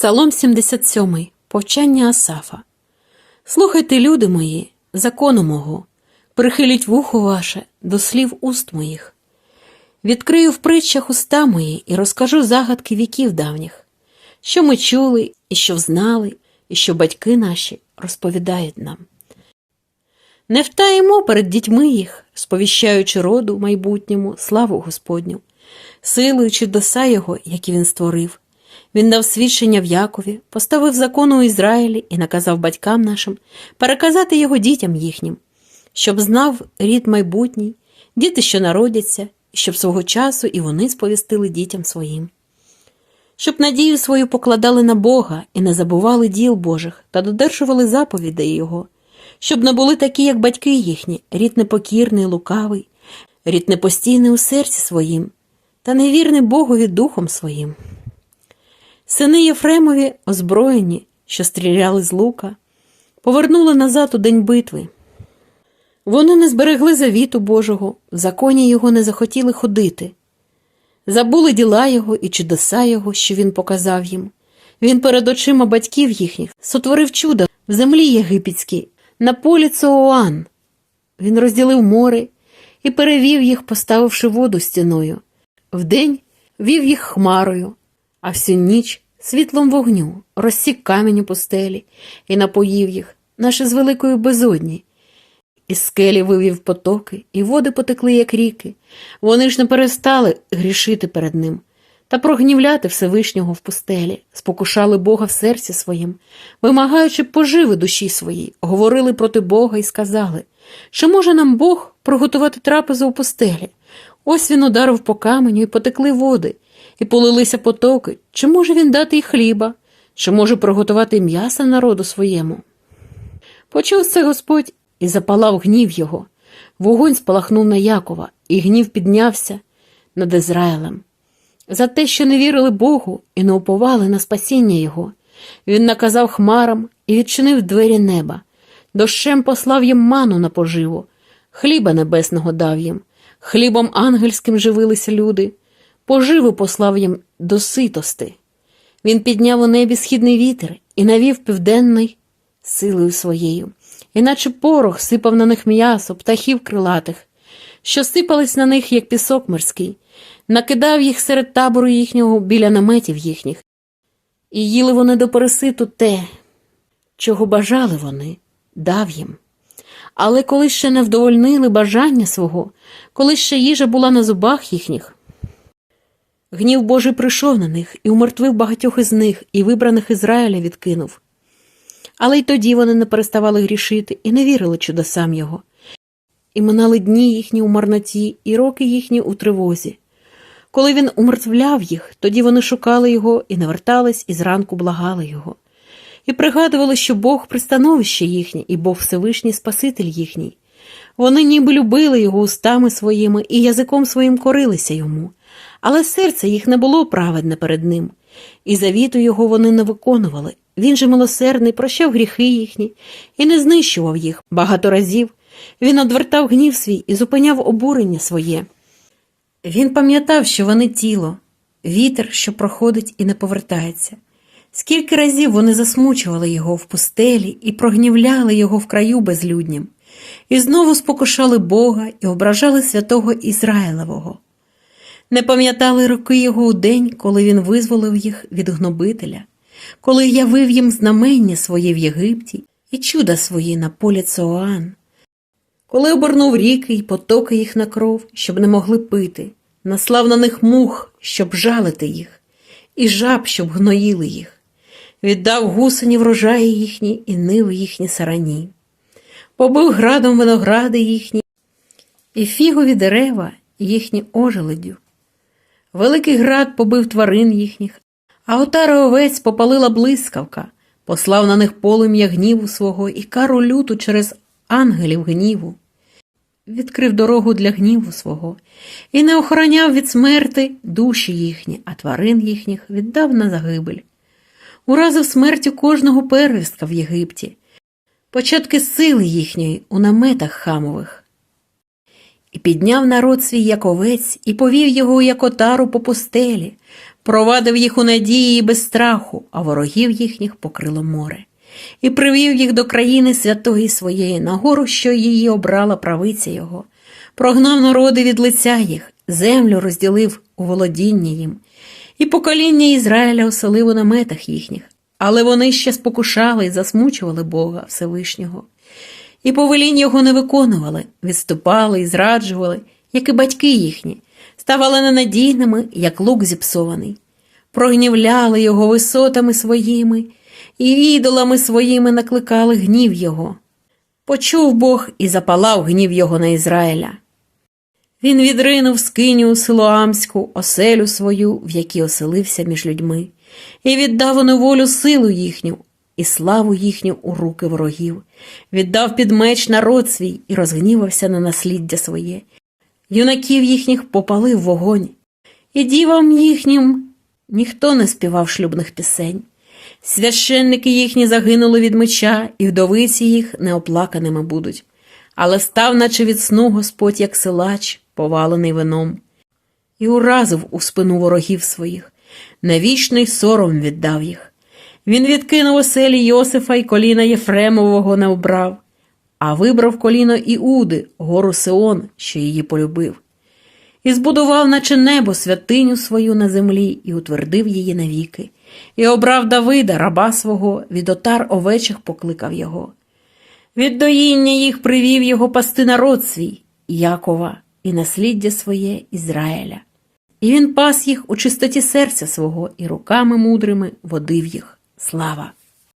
Псалом 77. Повчання Асафа. Слухайте, люди мої, закону мого, прихиліть вухо ваше до слів уст моїх. Відкрию в притчах уста мої і розкажу загадки віків давніх, що ми чули і що знали, і що батьки наші розповідають нам. Не втаємо перед дітьми їх, сповіщаючи роду майбутньому славу Господню, силою чудеса Його, які він створив. Він дав свідчення в Якові, поставив закон у Ізраїлі і наказав батькам нашим переказати його дітям їхнім, щоб знав рід майбутній, діти, що народяться, і щоб свого часу і вони сповістили дітям своїм. Щоб надію свою покладали на Бога і не забували діл Божих та додержували заповідей Його, щоб не були такі, як батьки їхні, рід непокірний, лукавий, рід непостійний у серці своїм, та невірний Богові духом своїм. Сини Єфремові, озброєні, що стріляли з лука, повернули назад у день битви. Вони не зберегли завіту Божого, в законі його не захотіли ходити. Забули діла його і чудеса його, що він показав їм. Він перед очима батьків їхніх сотворив чудо в землі єгипетській, на полі Цооан. Він розділив море і перевів їх, поставивши воду стіною. Вдень вів їх хмарою, а всю ніч світлом вогню розсік камінь у постелі і напоїв їх, наче з великої безодні. Із скелі вивів потоки, і води потекли, як ріки. Вони ж не перестали грішити перед ним та прогнівляти Всевишнього в пустелі, спокушали Бога в серці своїм, вимагаючи поживи душі своїй, говорили проти Бога і сказали, що може нам Бог приготувати трапезу у пустелі. Ось він ударив по каменю і потекли води, і полилися потоки. Чи може він дати й хліба, чи може приготувати м'яса народу своєму? Почув це Господь і запалав гнів його. Вогонь спалахнув на Якова, і гнів піднявся над Ізраїлем. За те, що не вірили Богу і не уповали на спасіння Його, він наказав хмарам і відчинив двері неба, дощем послав їм ману на поживу, хліба небесного дав їм, хлібом ангельським живилися люди, поживу послав їм до ситости. Він підняв у небі східний вітер і навів південний силою своєю, іначе порох сипав на них м'ясо, птахів крилатих, що сипались на них, як пісок морський, накидав їх серед табору їхнього біля наметів їхніх, і їли вони до переситу те, чого бажали вони, дав їм. Але коли ще не вдовольнили бажання свого, коли ще їжа була на зубах їхніх, гнів Божий прийшов на них і умертвив багатьох із них, і вибраних Ізраїля відкинув. Але й тоді вони не переставали грішити і не вірили чудесам його. І минали дні їхні у марноті, і роки їхні у тривозі. Коли він умертвляв їх, тоді вони шукали його і не вертались, і зранку благали його. І пригадували, що Бог пристановище їхнє, і Бог Всевишній Спаситель їхній. Вони ніби любили його устами своїми і язиком своїм корилися йому, але серце їх не було праведне перед ним, і завіту його вони не виконували. Він же милосердний, прощав гріхи їхні і не знищував їх багато разів. Він одвертав гнів свій і зупиняв обурення своє. Він пам'ятав, що вони тіло, вітер, що проходить і не повертається. Скільки разів вони засмучували його в пустелі і прогнівляли його в краю безлюднім, і знову спокушали Бога і ображали святого Ізраїлевого. Не пам'ятали роки його у день, коли він визволив їх від гнобителя, коли явив їм знамення своє в Єгипті і чуда свої на полі Цоан, коли обернув ріки й потоки їх на кров, щоб не могли пити, наслав на них мух, щоб жалити їх, і жаб, щоб гноїли їх, віддав гусені врожаї їхні і ниви їхні сарані, побив градом виногради їхні, і фігові дерева їхні ожеледю. Великий град побив тварин їхніх, а отара овець попалила блискавка, послав на них полум'я гніву свого і кару люту через ангелів гніву. Відкрив дорогу для гніву свого і не охороняв від смерти душі їхні, а тварин їхніх віддав на загибель. Уразив смертю кожного первістка в Єгипті, початки сили їхньої у наметах хамових. І підняв народ свій як овець, і повів його як отару по пустелі, Провадив їх у надії і без страху, а ворогів їхніх покрило море, і привів їх до країни святої своєї, на гору, що її обрала правиця його, прогнав народи від лиця їх, землю розділив у володіння їм, і покоління Ізраїля оселив у наметах їхніх, але вони ще спокушали і засмучували Бога Всевишнього. І повелінь його не виконували, відступали і зраджували, як і батьки їхні, ставали ненадійними, як лук зіпсований, прогнівляли його висотами своїми, і ідолами своїми накликали гнів його. Почув Бог і запалав гнів його на Ізраїля. Він відринув скиню Силоамську, оселю свою, в якій оселився між людьми, і віддав у неволю силу їхню і славу їхню у руки ворогів, віддав під меч народ свій і розгнівався на насліддя своє. Юнаків їхніх попалив вогонь, і дівам їхнім ніхто не співав шлюбних пісень. Священники їхні загинули від меча, і вдовиці їх неоплаканими будуть. Але став, наче від сну Господь, як силач, повалений вином, і уразив у спину ворогів своїх, навічний сором віддав їх. Він відкинув оселі Йосифа і коліна Єфремового не обрав, а вибрав коліно Іуди, гору Сеон, що її полюбив, і збудував, наче небо, святиню свою на землі, і утвердив її навіки, і обрав Давида, раба свого, від отар овечих покликав його. Від доїння їх привів його пасти народ свій, Якова, і насліддя своє Ізраїля. І він пас їх у чистоті серця свого і руками мудрими водив їх. Слава!